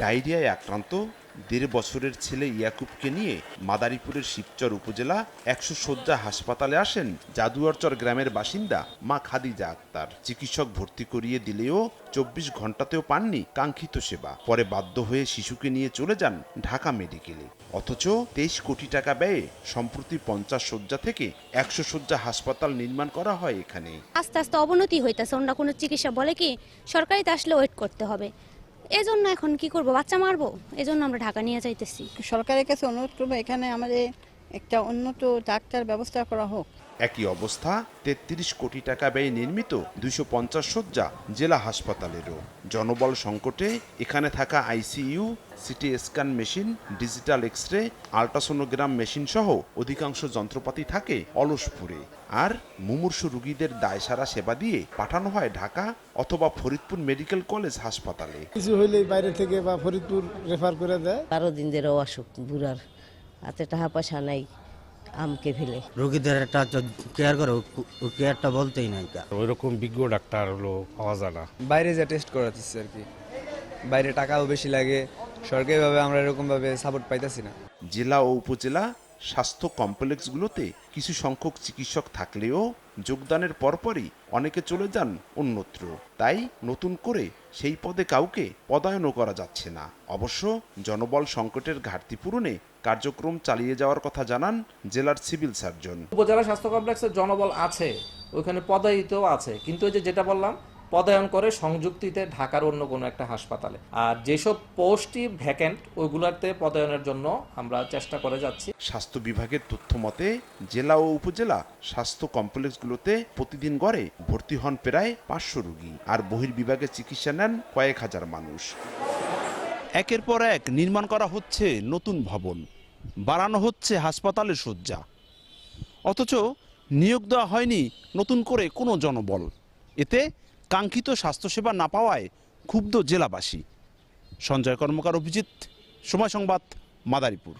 ডায়রিয়ায় আক্রান্ত দেড় বছরের ছেলে ইয়াকুবকে নিয়ে মাদারীপুরের শিবচর উপজেলা একশো শয্যা হাসপাতালে আসেন জাদুয়ারচর গ্রামের বাসিন্দা মা খাদিজা আক্তার। চিকিৎসক ভর্তি করিয়ে দিলেও চব্বিশ ঘন্টাতেও পাননি কাঙ্ক্ষিত সেবা। পরে বাধ্য হয়ে শিশুকে নিয়ে চলে যান ঢাকা মেডিকেলে। অথচ তেইশ কোটি টাকা ব্যয়ে সম্প্রতি পঞ্চাশ শয্যা থেকে একশো শয্যা হাসপাতাল নির্মাণ করা হয় এখানে। আস্তে আস্তে অবনতি হইতেছে। অন্য কোনো চিকিৎসা বলে কি সরকারিতে আসলে ওয়েট করতে হবে। এজন্য এখন কি করব? বাচ্চা মারবো? এজন্য আমরা ঢাকা নিয়ে যাইতেছি। সরকারের কাছে অনুরোধ করব, এখানে আমাদের একটা উন্নত ডাক্তার ব্যবস্থা করা হোক। একই অবস্থা তেত্রিশ কোটি টাকা ব্যয়ে নির্মিত দুইশো পঞ্চাশ শয্যা জেলা হাসপাতালেরও। জনবল সংকটে এখানে থাকা ICU CT scan machine digital X ray ultrasonogram machine সহ অধিকাংশ যন্ত্রপাতি থাকে অলসপুরে। আর মুমূর্ষু রুগীদের দায়সারা সেবা দিয়ে পাঠানো হয় ঢাকা অথবা ফরিদপুর মেডিকেল কলেজ হাসপাতালে। কিছু হইলেই বাইরে থেকে বা ফরিদপুর রেফার করে দেয়। বারো দিন ধরে অসুখ বুড়ার হাতে টাকা পয়সা নাই আমকে ফেলে রোগীদের একটা কেয়ার করে ও কেয়ারটা বলতেই নাই কা ওইরকম বিজ্ঞ ডাক্তার হলো পাওয়া যায় না। বাইরে যা টেস্ট করাতেছে আর কি। বাইরে টাকাও বেশি লাগে সরকারিভাবে আমরা এরকমভাবে সাপোর্ট পাইতাছি না। জেলা ও উপজেলা স্বাস্থ্য কমপ্লেক্সগুলোতে কিছু সংখ্যক চিকিৎসক থাকলেও যোগদানের পরপরই অনেকে চলে যান অন্যত্র। তাই নতুন করে সেই পদে কাউকে পদায়নও করা যাচ্ছে না। অবশ্য জনবল সংকটের ঘাটতি পূরণে কার্যক্রম চালিয়ে যাওয়ার কথা জানান জেলার সিভিল সার্জন। উপজেলা স্বাস্থ্য কমপ্লেক্সে জনবল আছে ওইখানে পদায়িতও আছে। কিন্তু ওই যে যেটা বললাম পদায়ন করে সংযুক্তিতে ঢাকার অন্য কোনো একটা হাসপাতালে। আর যেসব পোস্টই ভ্যাকেন্ট ওইগুলোতে পদায়নের জন্য আমরা চেষ্টা করে যাচ্ছি। স্বাস্থ্য বিভাগের তথ্য মতে জেলা ও উপজেলা স্বাস্থ্য কমপ্লেক্সগুলোতে প্রতিদিন গড়ে ভর্তি হন প্রায় পাঁচশো রোগী আর বহির্বিভাগে চিকিৎসা নেন কয়েক হাজার মানুষ। একের পর এক নির্মাণ করা হচ্ছে নতুন ভবন। বাড়ানো হচ্ছে হাসপাতালের শয্যা। অথচ নিয়োগ দেওয়া হয়নি নতুন করে কোনো জনবল। এতে কাঙ্ক্ষিত স্বাস্থ্যসেবা না পাওয়ায় ক্ষুব্ধ জেলাবাসী। সঞ্জয় কর্মকার অভিজিৎ সময় সংবাদ মাদারীপুর।